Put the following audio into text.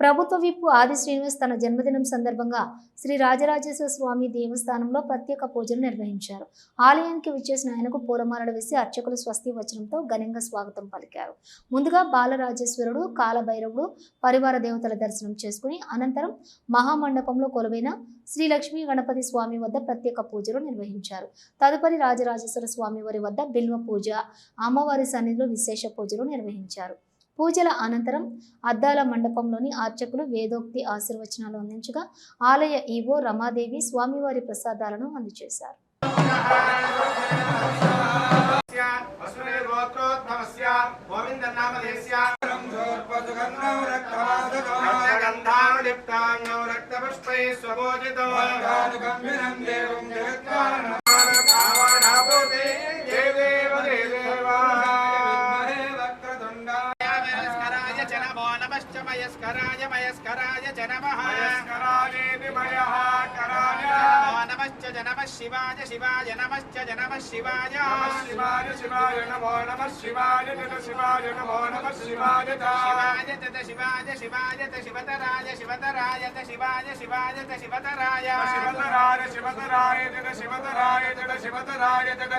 ప్రభుత్వ విప్పు ఆది శ్రీనివాస్ తన జన్మదినం సందర్భంగా శ్రీ రాజరాజేశ్వర స్వామి దేవస్థానంలో ప్రత్యేక పూజలు నిర్వహించారు. ఆలయానికి విచ్చేసిన ఆయనకు పూలమాలలు వేసి అర్చకులు స్వస్తి వచనంతో ఘనంగా స్వాగతం పలికారు. ముందుగా బాలరాజేశ్వరుడు కాలభైరవుడు పరివార దేవతల దర్శనం చేసుకుని అనంతరం మహామండపంలో కొలువైన శ్రీ లక్ష్మీ గణపతి స్వామి వద్ద ప్రత్యేక పూజలు నిర్వహించారు. తదుపరి రాజరాజేశ్వర స్వామి వారి వద్ద బిల్వ పూజ అమ్మవారి సన్నిధిలో విశేష పూజలు నిర్వహించారు. పూజల అనంతరం అద్దాల మండపంలోని అర్చకులు వేదోక్తి ఆశీర్వచనాలు అందించగా ఆలయ ఈవో రమాదేవి స్వామివారి ప్రసాదాలను అందజేశారు. అశ్వనేర్గోత్రోద్భవస్య మయస్కరాయ చ నమో నమశ్చ మయస్కరాయ మయస్కరాయ చ నమః మయస్కరాయేతి మయః కరాయ నమో నమశ్చ చ నమః శివాయ శివాయ నమశ్చ చ నమః శివాయ నమః శివాయ శివాయ నమో నమః శివాయ జత శివాయ నమో నమః శివాయ తా శివాయ చ శివాయ శివాయ చ శివతరాయ శివతరాయ చ శివాయ శివాయ చ శివతరాయ శివతరాయ శివతరాయ జత శివతరాయ జత శివతరాయ జత